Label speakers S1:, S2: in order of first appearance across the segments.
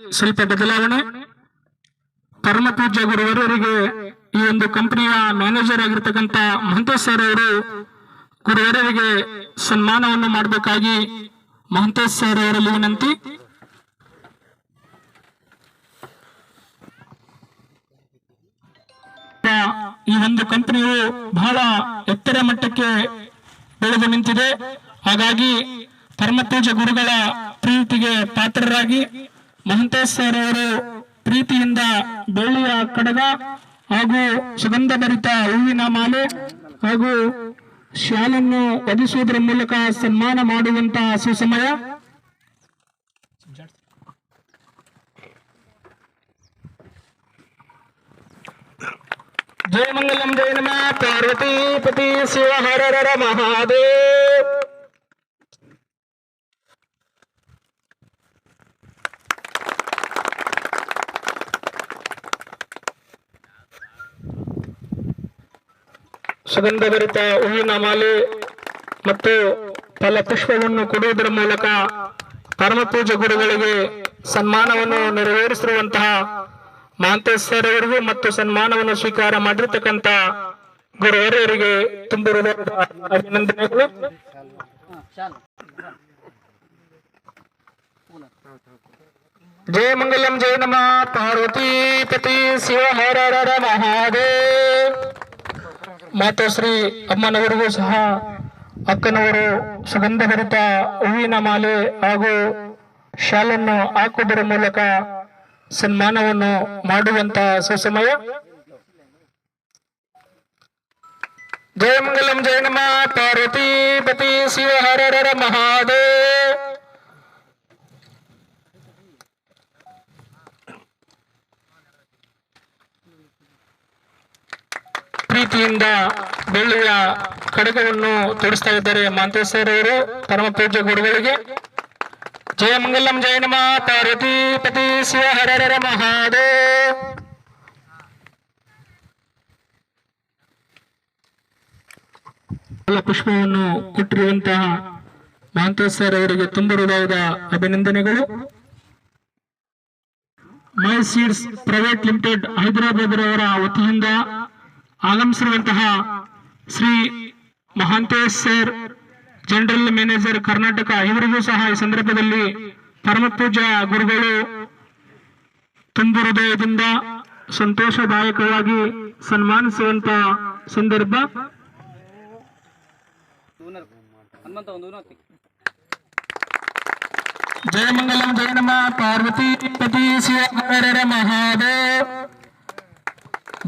S1: ಸ್ವಲ್ಪ ಬದಲಾವಣೆ. ಪರಮ ಪೂಜ್ಯ ಗುರುವರವರಿಗೆ ಈ ಒಂದು ಕಂಪನಿಯ ಮ್ಯಾನೇಜರ್ ಆಗಿರ್ತಕ್ಕಂಥ ಮಹಂತೇಶ್ ಸರ್ ಅವರು ಗುರುವರಿಗೆ ಸನ್ಮಾನವನ್ನು ಮಾಡಬೇಕಾಗಿ ಮಹಂತೇಶ್ ಸರ್ ಅವರಲ್ಲಿ ವಿನಂತಿ. ಈ ಒಂದು ಕಂಪನಿಯು ಬಹಳ ಎತ್ತರ ಮಟ್ಟಕ್ಕೆ ಬೆಳೆದು ನಿಂತಿದೆ. ಹಾಗಾಗಿ ಪರಮಪೂಜ ಗುರುಗಳ ಪ್ರೀತಿಗೆ ಪಾತ್ರರಾಗಿ ಮಹಂತೇಶ್ ಸರ್ ಅವರು ಪ್ರೀತಿಯಿಂದ ಬೆಳ್ಳಿಯ ಕಡಗ ಹಾಗೂ ಸುಗಂಧ ಭರಿತ ಹೂವಿನ ಮಾಲೆ ಹಾಗೂ ಶಾಲನ್ನು ಒದಿಸುವುದರ ಮೂಲಕ ಸನ್ಮಾನ ಮಾಡುವಂತಹ ಸುಸಮಯ. ಜಯ ಮಂಗಲಂ ಜಯ ನಮ. ಪಾರ್ವತಿ ಪತಿ ಶಿವ ಹರ ಮಹಾದೇವ್. ಸುಗಂಧಭರಿತ ಹೂವಿನ ಮಾಲೆ ಮತ್ತು ಫಲ ಪುಷ್ಪವನ್ನು ಕೊಡುವುದರ ಮೂಲಕ ಪರಮಪೂಜ ಗುರುಗಳಿಗೆ ಸನ್ಮಾನವನ್ನು ನೆರವೇರಿಸಿರುವಂತಹ ಮಾಂತೇಶ್ವರವರಿಗೂ ಮತ್ತು ಸನ್ಮಾನವನ್ನು ಸ್ವೀಕಾರ ಮಾಡಿರ್ತಕ್ಕಂಥ ಗುರುವರೆಯವರಿಗೆ ತುಂಬ ಹೃದಯದ ಅಭಿನಂದನೆಗಳು. ಜಯ ಮಂಗಲಂ, ಜಯ ನಮ. ಪಾರ್ವತಿ ಪತಿ ಶಿವ ಹರ ಮಹಾದೇವ್. ಮಾತೋಶ್ರೀ ಅಮ್ಮನವರಿಗೂ ಸಹ, ಅಕ್ಕನವರು ಸುಗಂಧಭರಿತ ಹೂವಿನ ಮಾಲೆ ಹಾಗೂ ಶಾಲನ್ನು ಹಾಕುವುದರ ಮೂಲಕ ಸನ್ಮಾನವನ್ನು ಮಾಡುವಂತ ಸುಸಮಯ ಜಯ ಮಂಗಲಂ ಜಯ ನಮ, ಪಾರ್ವತಿ ಪತಿ ಶಿವ ಹರ ಮಹಾದೇವ್. ಪ್ರೀತಿಯಿಂದ ಬೆಳ್ಳಿಯ ಕಡಗವನ್ನು ತೊಡಿಸ್ತಾ ಇದ್ದಾರೆ ಮಾಂತೇಶ್ ಸರ್ ಅವರು, ಪರಮ ಪೂಜ್ಯ ಗುರುಗಳಿಗೆ. ಜಯ ಮಂಗಲಂ, ಜಯ ನಮ ಪಾರ್ವತಿ ಪತಿ ಶಿವ ಹರರ ಮಹಾದೇವ. ಪುಷ್ಪವನ್ನು ಕೊಟ್ಟಿರುವಂತಹ ಮಾಂತೇಶ್ವರ ಅವರಿಗೆ ತುಂಬ ಹೃದಯದ ಅಭಿನಂದನೆಗಳು ಮೈ ಪ್ರೈವೇಟ್ ಲಿಮಿಟೆಡ್ ಹೈದರಾಬಾದ್ ರವರ ವತಿಯಿಂದ ಆಗಮಿಸಿರುವಂತಹ Shri Mahantesh sir general manager Karnataka, ಇವರಿಗೂ ಸಹ ಈ ಸಂದರ್ಭದಲ್ಲಿ ಪರಮಪೂಜ್ಯ ಗುರುಗಳು ತುಂಬು ಹೃದಯದಿಂದ ಸಂತೋಷದಾಯಕವಾಗಿ ಸನ್ಮಾನಿಸುವಂತ ಸಂದರ್ಭ.
S2: ಜಯಮಂಗಲಂ ಒಂದು ಹನುಮಂತ
S1: ಜಯ ಮಂಗಲಂ ಜಯ ನಮ. ಪಾರ್ವತಿ ಪತಿ ಶಿವ ಮಹಾದ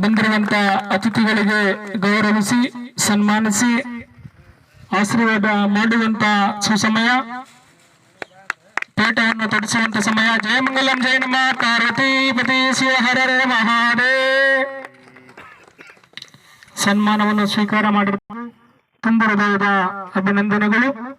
S1: ಬಂದಿರುವಂತ ಅತಿಥಿಗಳಿಗೆ ಗೌರವಿಸಿ, ಸನ್ಮಾನಿಸಿ, ಆಶೀರ್ವಾದ ಮಾಡುವಂತ ಸುಸಮಯ ಪೇಟವನ್ನು ತೊಡಿಸುವಂತ ಸಮಯ. ಜಯಮಂಗಲಂ ಮಂಗಲಂ ಜಯ ನಮ ಪಾರ್ವತಿ ಪತಿ, ಶಿವ ಹರ ಮಹಾದೇವ್. ಸನ್ಮಾನವನ್ನು ಸ್ವೀಕಾರ ಮಾಡಿರುವ ತುಂಬ ಹೃದಯದ ಅಭಿನಂದನೆಗಳು.